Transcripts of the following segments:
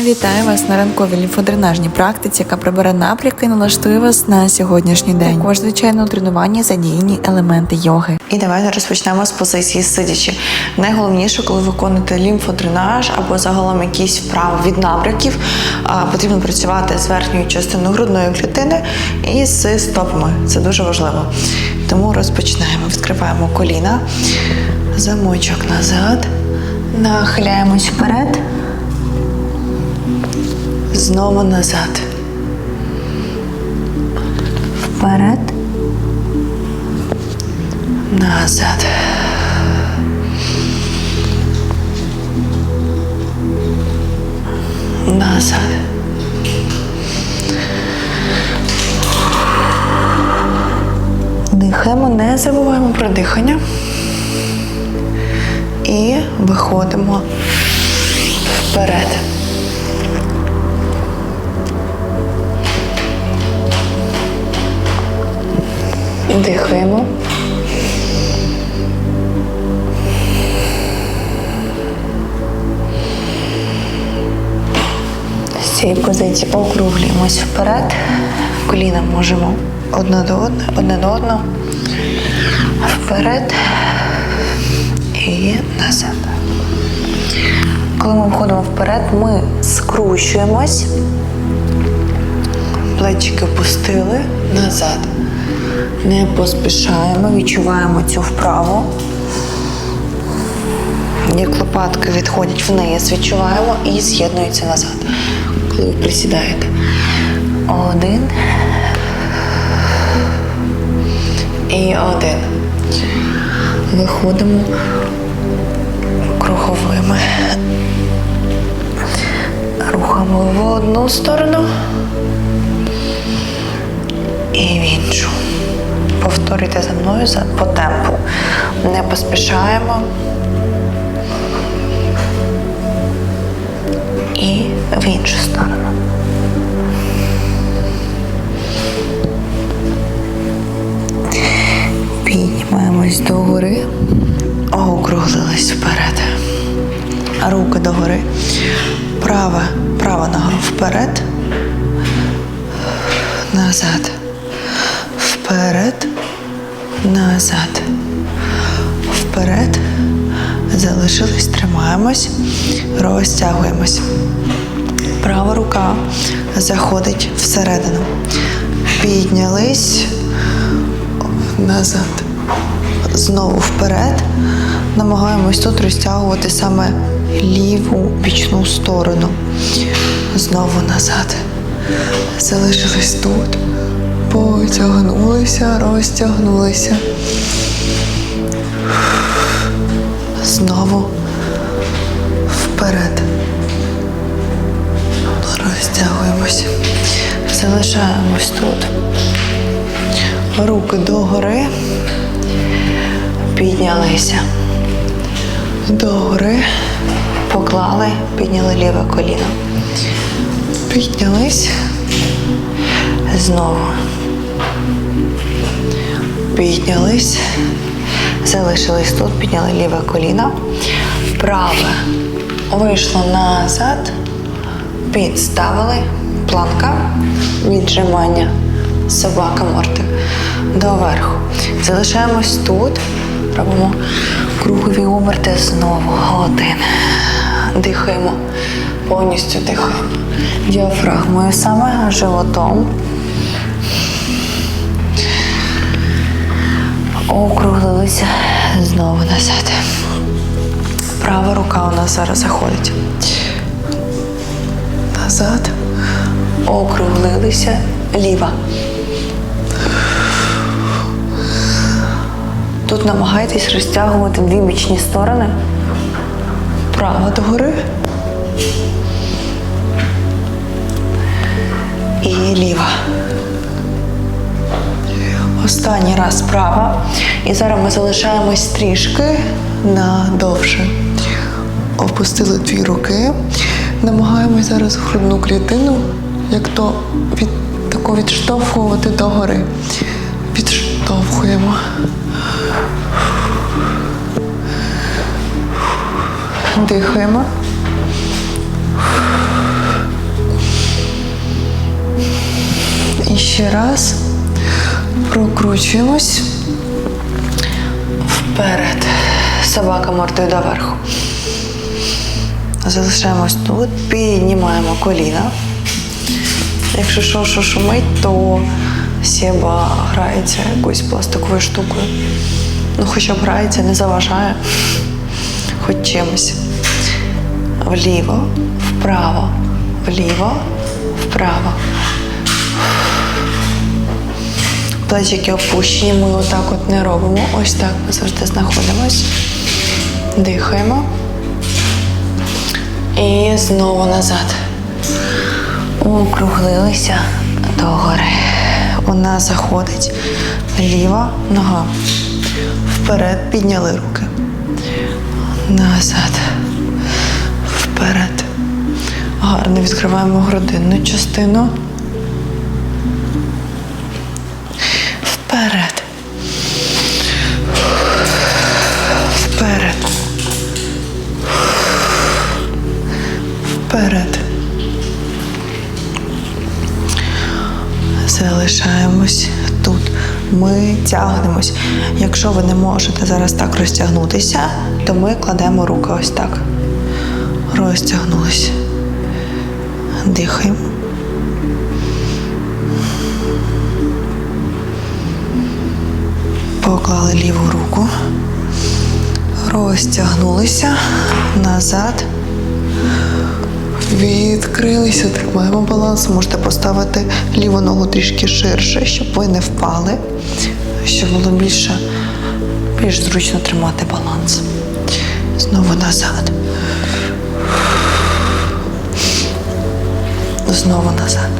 Вітаю вас на ранковій лімфодренажній практиці, яка прибере напрямки і налаштує вас на сьогоднішній день. Також, звичайно, у тренуванні задіяні елементи йоги. І давайте розпочнемо з позиції сидячи. Найголовніше, коли виконуєте лімфодренаж або загалом якісь вправи від набряків, потрібно працювати з верхньою частиною грудної клітини і з стопами. Це дуже важливо. Тому розпочинаємо. Відкриваємо коліна, замочок назад, нахиляємось вперед, знову назад. Вперед. Назад. Назад. Дихаємо, не забуваємо про дихання. І виходимо вперед. Дихаємо. З цієї позиції округлюємось вперед. Коліна можемо одне до одне, одне до одного. Вперед і назад. Коли ми входимо вперед, ми скручуємось. Плечики опустили назад. Не поспішаємо, відчуваємо цю вправу. Як лопатки відходять вниз, відчуваємо і з'єднуються назад, коли ви присідаєте. Один. І один. Виходимо круговими. Рухаємо в одну сторону і в іншу. Повторюйте за мною по темпу. Не поспішаємо. І в іншу сторону. Піднімаємось догори, округлились вперед. Руки догори. Права, права нога вперед. Назад. Вперед. Назад. Вперед. Залишились, тримаємось, розтягуємось. Права рука заходить всередину. Піднялись назад. Знову вперед. Намагаємось тут розтягувати саме ліву бічну сторону. Знову назад. Залишились тут. Потягнулися, розтягнулися. Знову вперед. Розтягуємось. Залишаємось тут. Руки догори. Піднялися. Догори. Поклали, підняли ліве коліно. Піднялись. Знову. Піднялись. Залишились тут, підняли ліве коліно. Праве. Вийшло назад. Підставили. Планка. Віджимання. Собака морти. Доверху. Залишаємось тут. Робимо кругові оберти знову. Один. Дихаємо. Повністю дихаємо. Діафрагмою саме животом. Округлилися знову назад. Права рука у нас зараз заходить. Назад. Округлилися. Ліва. Тут намагайтесь розтягувати дві бічні сторони. Права догори. І ліва. Останній раз права. І зараз ми залишаємось трішки надовше. Опустили дві руки. Намагаємось зараз грудну клітину, як то від таку відштовхувати догори. Підштовхуємо. Дихаємо. І ще раз. Прокручуємось. Вперед. Собака мордою доверху. Залишаємось тут, піднімаємо коліна. Якщо що, що шумить, то Сєба грається якоюсь пластиковою штукою. Ну, хоча б грається, не заважає. Хоч чимось. Вліво, вправо, вліво, вправо. Плечики опущені, ми отак от не робимо. Ось так ми завжди знаходимось. Дихаємо. І знову назад. Округлилися догори. У нас заходить ліва нога. Вперед підняли руки. Назад. Вперед. Гарно відкриваємо грудинну частину. Вперед. Вперед. Вперед. Залишаємось тут. Ми тягнемось. Якщо ви не можете зараз так розтягнутися, то ми кладемо руки ось так. Розтягнулись. Дихаємо. Поклали ліву руку. Розтягнулися назад. Відкрилися, тримаємо баланс. Можете поставити ліву ногу трішки ширше, щоб ви не впали, щоб було більше, більш зручно тримати баланс. Знову назад. Знову назад.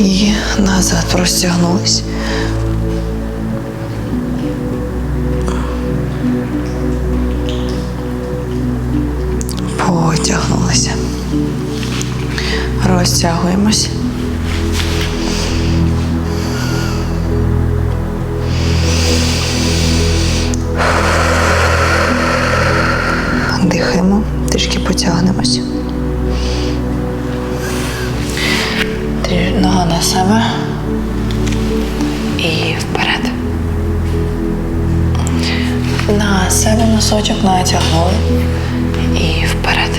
І назад розтягнулись. Потягнулися. Розтягуємось. Дихаємо, трішки потягнемось. Нога і вперед. На себе носочок натягнули і вперед.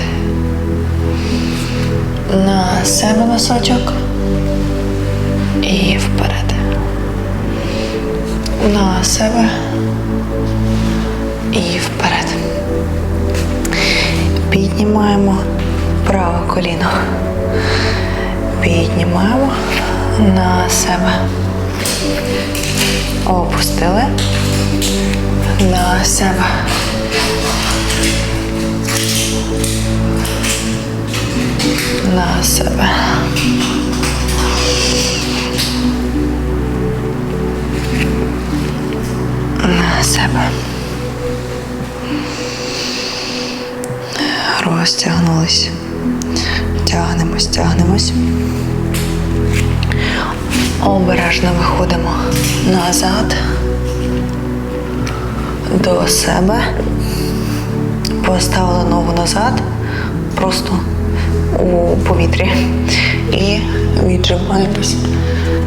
На себе носочок і вперед. На себе і вперед. Піднімаємо праве коліно. Піднімаємо на себе. Опустили на себе. На себе. На себе. Розтягнулись. Тягнемось, тягнемось. Обережно виходимо назад до себе. Поставили ногу назад, просто у повітрі. І віджимаємось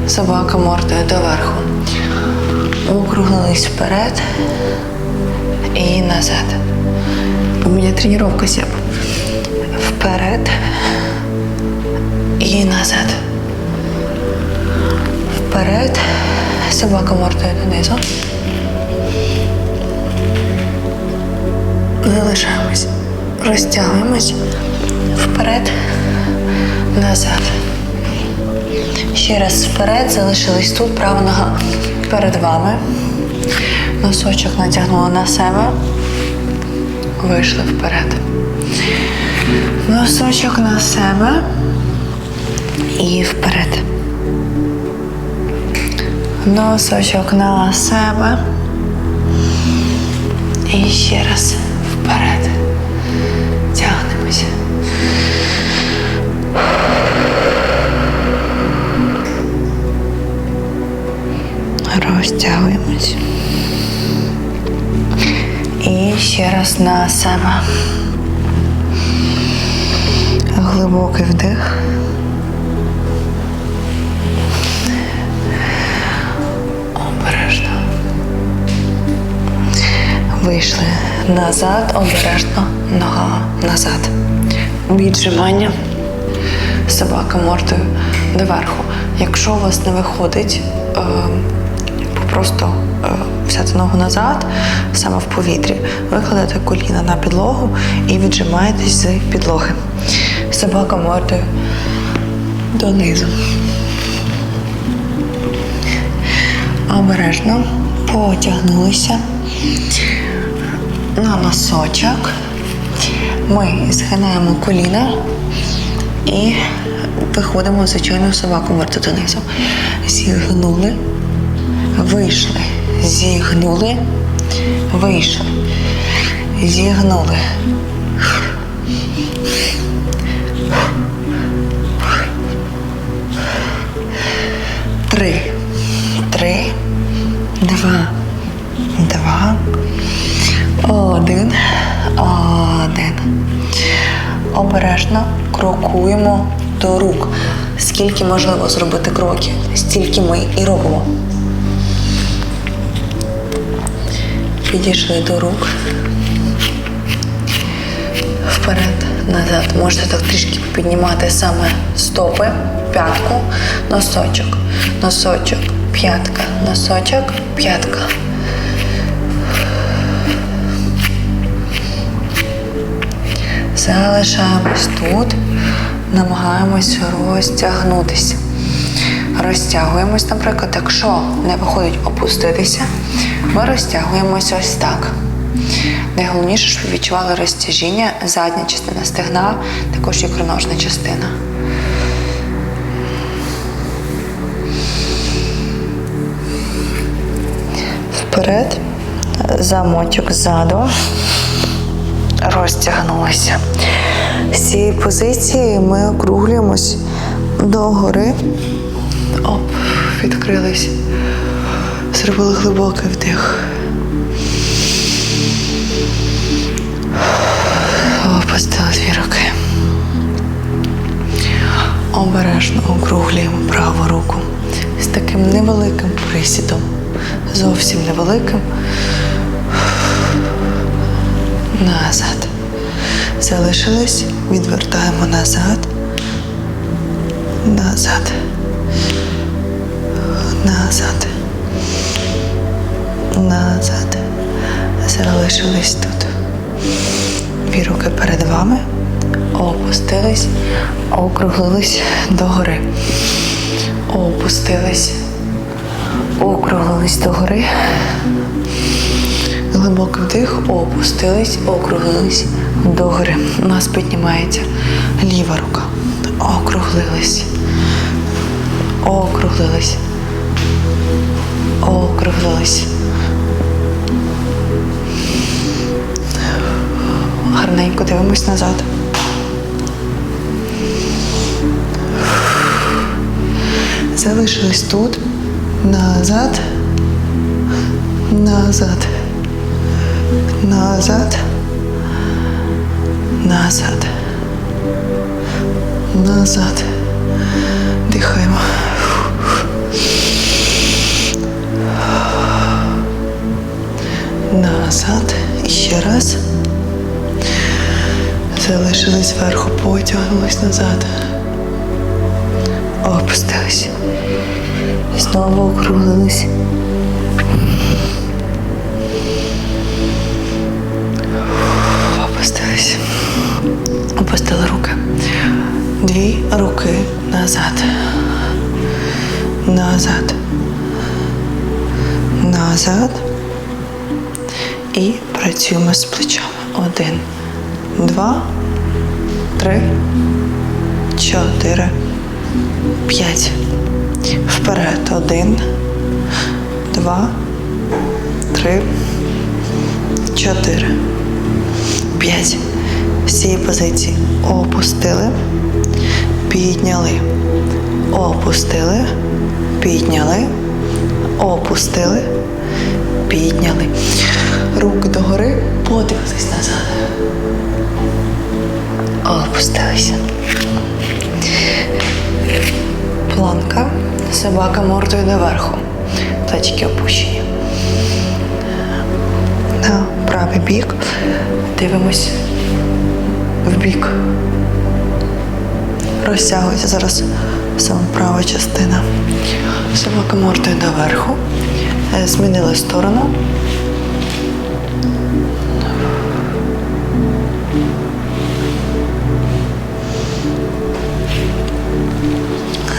собака мордою доверху. Округлились вперед і назад. У мене тренування сяб. Вперед і назад. Вперед. Собака мордою донизу. Залишаємось. Розтягуємось. Вперед. Назад. Ще раз вперед. Залишились тут. Права нога перед вами. Носочок натягнули на себе. Вийшли вперед. Носочок на себе і вперед. Носочок на себе. І ще раз вперед. Тягнемося. Розтягуємось. І ще раз на себе. Глибокий вдих. Вийшли назад, обережно, нога назад. Віджимання. Собака мордою доверху. Якщо у вас не виходить, е, просто е, взяти ногу назад, саме в повітрі, ви коліна на підлогу і віджимаєтесь з підлоги. Собака мордою донизу. Обережно потягнулися на носочок. Ми згинаємо коліна і виходимо в звичайну собаку верту донизу. Зігнули, вийшли, зігнули, вийшли, зігнули. Один. Обережно крокуємо до рук. Скільки можливо зробити кроків, стільки ми і робимо. Підійшли до рук. Вперед, назад. Можете так трішки піднімати саме стопи, п'ятку, носочок, носочок, п'ятка, носочок, п'ятка. Залишаємось тут, намагаємось розтягнутися. Розтягуємось, наприклад, якщо не виходить опуститися, ми розтягуємось ось так. Найголовніше, щоб відчували розтяжіння, задня частина стегна, також ікроножна частина. Вперед, замочок ззаду, розтягнулися. З цієї позиції ми округлюємось догори. Оп, відкрились. Зробили глибокий вдих. Опустили дві руки. Обережно округлюємо праву руку з таким невеликим присідом. Зовсім невеликим. Назад. Залишились, відвертаємо назад. Назад. Назад. Назад. Залишились тут. Дві руки перед вами. Опустились, округлились догори. Опустились, округлились догори. Глибокий вдих, опустились, округлились догори. Нас піднімається ліва рука. Округлились. Округлились. Округлились. Гарненько дивимось назад. Залишились тут. Назад. Назад. Назад. Назад. Назад. Дихаємо. Назад. І раз. Залишились зверху, потягнулись назад. Опустились. Знову округлились. Опустили руки. Дві руки назад. Назад. Назад. І працюємо з плечами. Один, два, три, чотири, п'ять. Вперед. Один, два, три, чотири, п'ять. З цієї позиції опустили, підняли, опустили, підняли, опустили, підняли. Руки догори, подивились назад. Опустилися. Планка. Собака мордою доверху. Плечики опущені. На правий бік. Дивимось в бік. Розтягується зараз саме права частина. Собака мордою доверху. Е, Змінили сторону.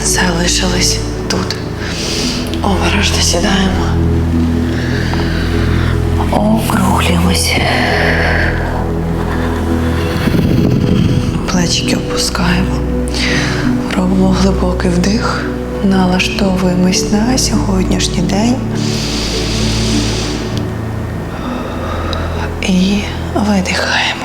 Залишились тут. Обережно сідаємо. Округлюємось. Плечики опускаємо. Робимо глибокий вдих. Налаштовуємось на сьогоднішній день. І видихаємо.